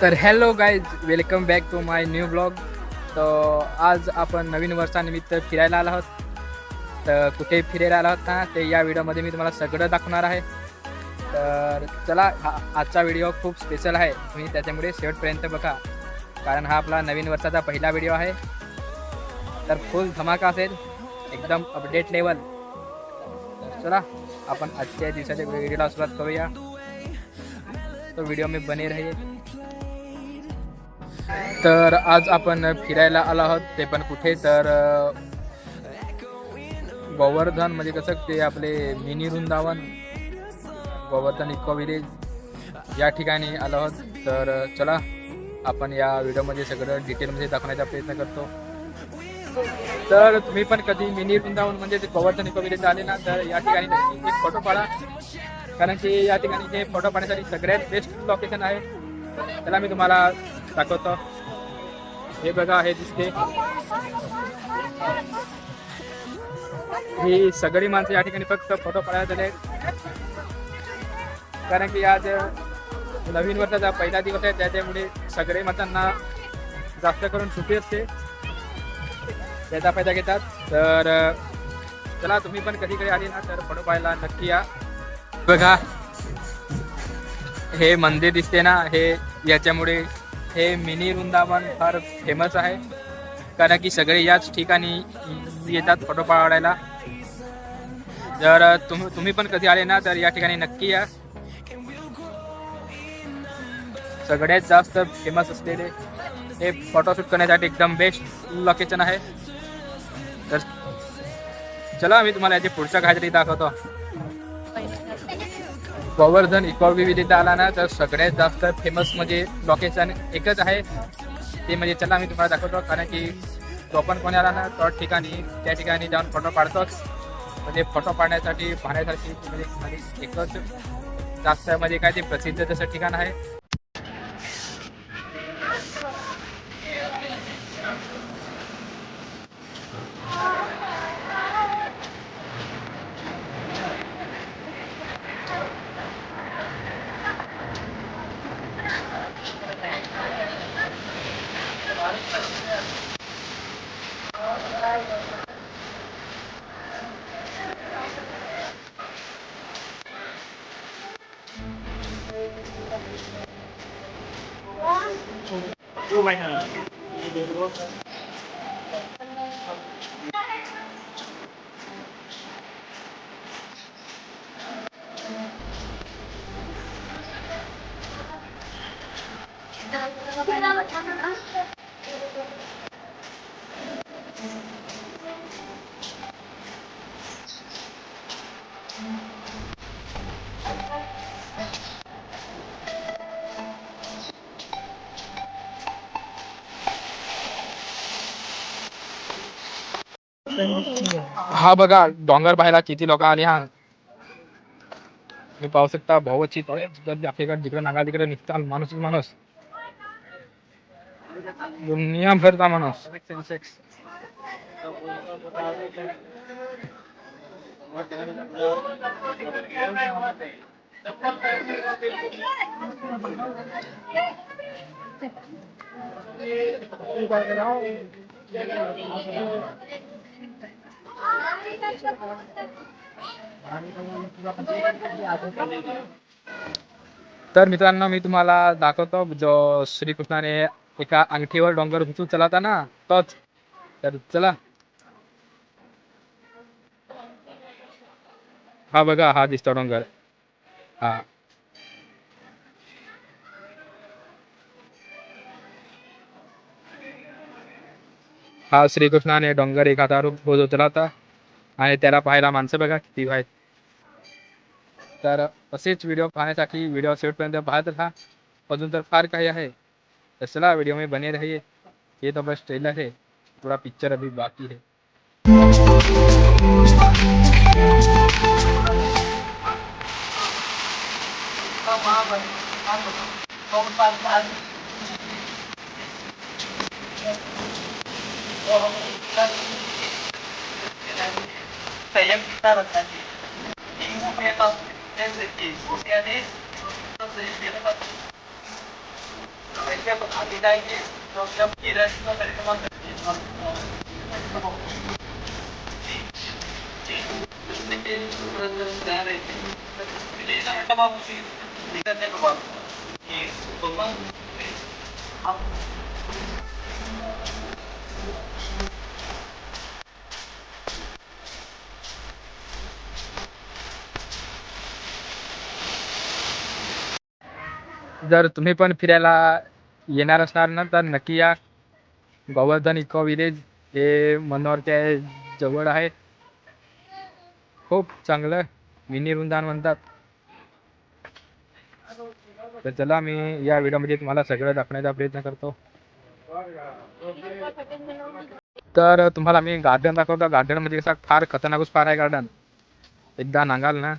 तर hello guys welcome back to my new blog तर आज आपण नवीन वर्षानिमित्त फिरायला आलो आहोत. तर कुठे फिरायला आलो आहोत ना ते या व्हिडिओमध्ये मी तुम्हाला सगळं दाखवणार आहे. तर चला हा आजचा व्हिडिओ खूप स्पेशल आहे. तुम्ही त्याच्यामुळे शेवटपर्यंत बघा. कारण हा आपला नवीन वर्षाचा पहिला व्हिडिओ आहे. तर फुल धमाका असेल. एकदम अपडेट लेवल तर चला आपण आजच्या दिवसाच्या व्हिडिओला सुरुवात करूया. तो व्हिडिओ मी बने राहील तर आज आपण फिरायला आलो आहोत ते पण कुठे? तर गोवर्धन म्हणजे कसं ते आपले mini Vrindavan Govardhan eco village या ठिकाणी आलो आहोत. तर चला आपण या व्हिडिओमध्ये सगळं डिटेलमध्ये दाखवण्याचा प्रयत्न करतो. तर तुम्ही पण कधी मिनी वृंदावन म्हणजे गोवर्धन इको विलेज आले ना तर या ठिकाणी नक्की एक फोटो काढा. कारण की या ठिकाणी हे फोटो पाहण्यासाठी सगळ्यात बेस्ट लोकेशन आहे. त्याला मी तुम्हाला दाखवतो हे बघा हे दिसते ही सगळी माणसं या ठिकाणी फक्त फोटो काढायला झाले कारण की आज नवीन वर्षाचा पहिला दिवस आहे त्याच्यामुळे सगळे माणसांना जास्त करून सुट्टी असते. त्याचा फायदा घेतात. तर चला तुम्ही पण कधी कधी आली ना तर फोटो पाहायला नक्की या. बघा हे मंदिर दिसते ना हे याच्यामुळे हे मिनी वृंदावन फार फेमस आहे. कारण की सगळे याच ठिकाणी येतात फोटो पाडायला. जर तुम्ही तुम्ही पण कधी आले ना तर या ठिकाणी नक्की या. सगळ्यात जास्त फेमस असलेले हे फोटोशूट करण्यासाठी एकदम बेस्ट लोकेशन आहे. तर चला मी तुम्हाला याची पुढच्या काहीतरी दाखवतो. गोवर्धन इको विविधता आला ना तर सगळ्यात जास्त फेमस म्हणजे लोकेशन एकच आहे. ते म्हणजे चला मी तुम्हाला दाखवतो. कारण की तो पण कोणी आला ना तो ठिकाणी त्या ठिकाणी जाऊन फोटो काढतोच म्हणजे फोटो पाडण्यासाठी पाहण्यासाठी म्हणजे म्हणजे एकच जास्त म्हणजे काय ते प्रसिद्ध जसं ठिकाण आहे. ভাই হ্যাঁ Thank you. हा बघा डोंगर पाहायला किती लोक आले हा. मी पाहू शकता भाऊची आपल्याकडे जिकडे नागा तिकडे निघतात माणूस माणूस. दुनिया भरता माणूस. तर मित्रांनो मी तुम्हाला दाखवतो जो श्रीकृष्णाने एका अंगठीवर डोंगर उचलून चलावता ना तोच. तर चला. हा बघा हा दिसतो डोंगर. हा. हा श्रीकृष्णाने डोंगर एखादा रूप होत उतरला होता आणि त्याला पाहायला माणसं बघा किती आहेत. तर असेच व्हिडिओ पाहण्यासाठी व्हिडिओ शेवटपर्यंत पाहत राहा. अजून तर फार काही आहे. तर चला व्हिडिओ मी बने राहिये ये तो बस ट्रेलर है थोडा पिक्चर अभी बाकी है Saya minta bertanya. Ibu memang rezeki. Usia ini, saya tidak dapat. Saya त्या खाली जायचे डोक्या फिरायचं कार्यक्रम जर तुम्ही पण फिरायला येणार असणार ना तर नक्की या. गोवर्धन इको विलेज हे मनोरच्या जवळ आहे. खूप चांगलं मिनी म्हणतात. तर चला मी या व्हिडिओमध्ये तुम्हाला सगळं दाखवण्याचा प्रयत्न करतो. तर तुम्हाला मी गार्डन दाखवतो. गार्डन म्हणजे कसा फार खतरनाकच फार आहे गार्डन एकदा नांगाल ना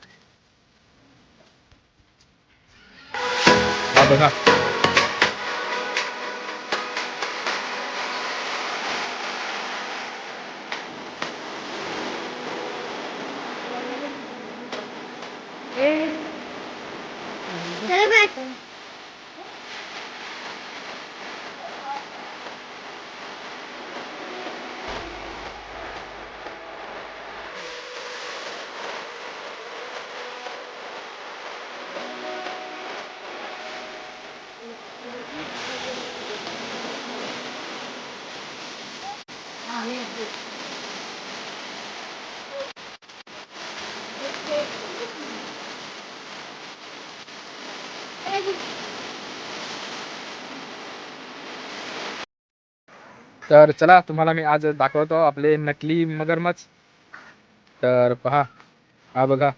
हा बघा तर चला तुम्हाला मी आज दाखवतो आपले नकली मगरमच्छ. तर पहा हा बघा.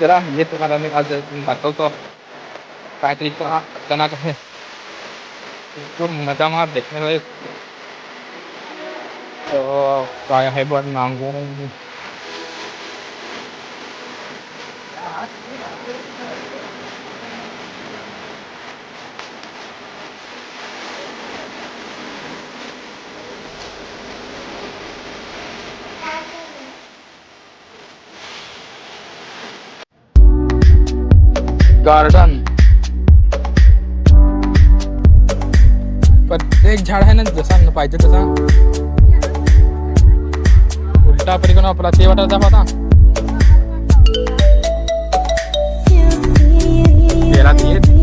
चला हे तुम्हाला मी आज दाखवतो. काहीतरी पहा खतरनाक आहे. बिलकुल मजामार देखने तो काय आहे बघ नांगून गार्डन. प्रत्येक झाड आहे ना जसा पाहिजे तसा. उलटा परिकोण वापरा ते वाटत आता. de la cliente.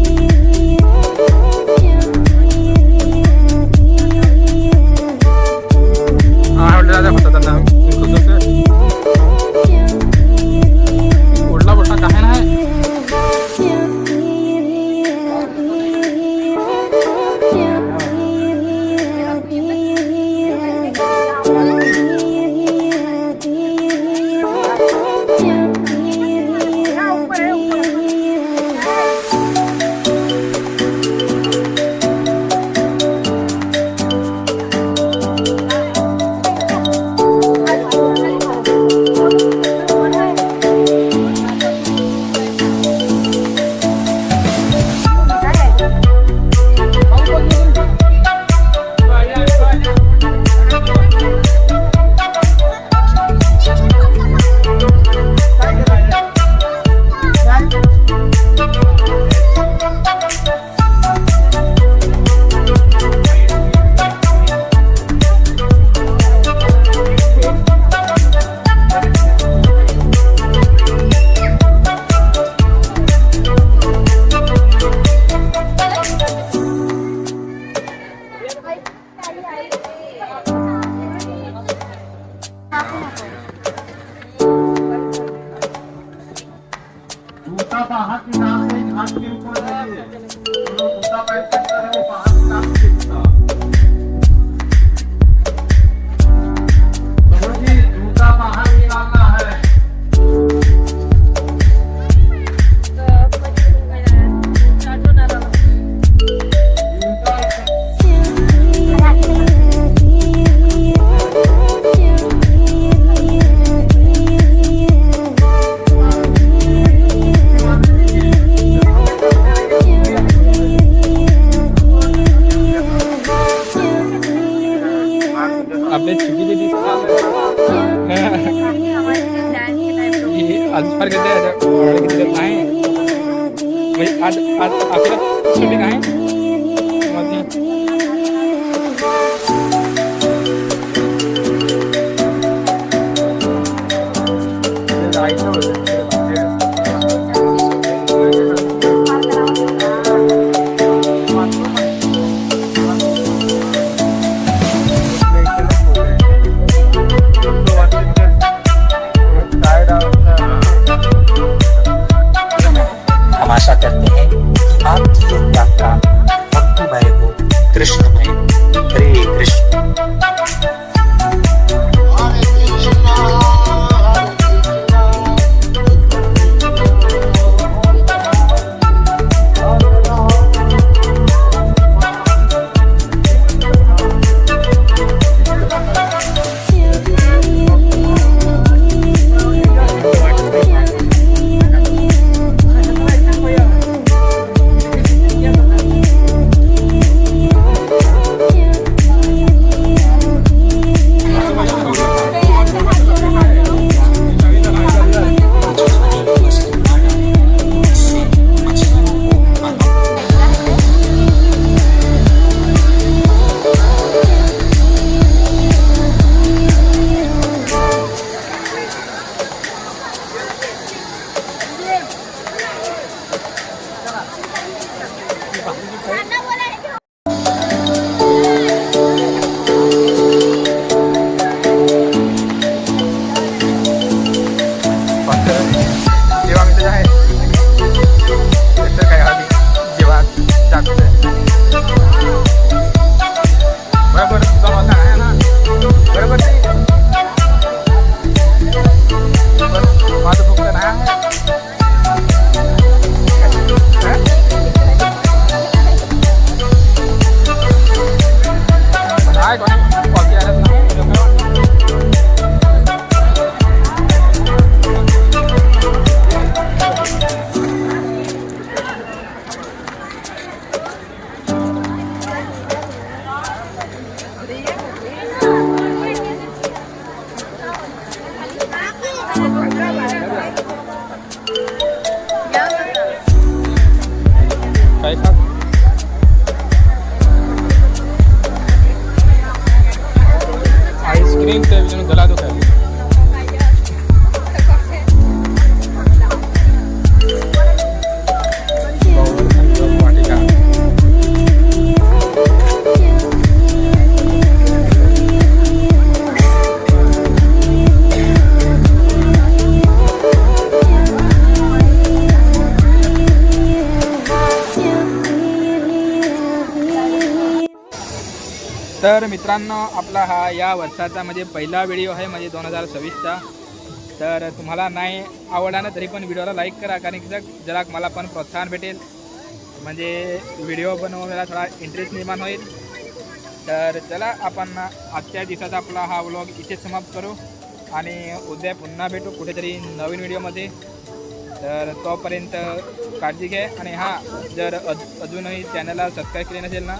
फार किती आहे. म्हणजे आज आज आपलं शूटिंग आहे. तर मित्रांनो आपला हा या वर्षाचा म्हणजे पहिला व्हिडिओ आहे म्हणजे दोन हजार सव्वीसचा. तर तुम्हाला नाही आवडला ना तरी पण व्हिडिओला लाईक करा कारण की जर- जरा मला पण प्रोत्साहन भेटेल. म्हणजे व्हिडिओ बनवायला थोडा इंटरेस्ट निर्माण होईल. तर चला आपण आजच्या दिवसाचा आपला हा व्लॉग इथे समाप्त करू. आणि उद्या पुन्हा भेटू कुठेतरी नवीन व्हिडिओमध्ये. तर तोपर्यंत काळजी घ्या. आणि हां जर अज अजूनही चॅनलला सबस्क्राईब केले नसेल ना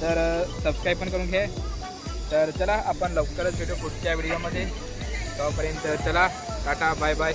तर सबस्क्राईब पण करून घे. तर चला आपण लवकरच भेटू पुढच्या व्हिडिओमध्ये तोपर्यंत चला टाटा बाय बाय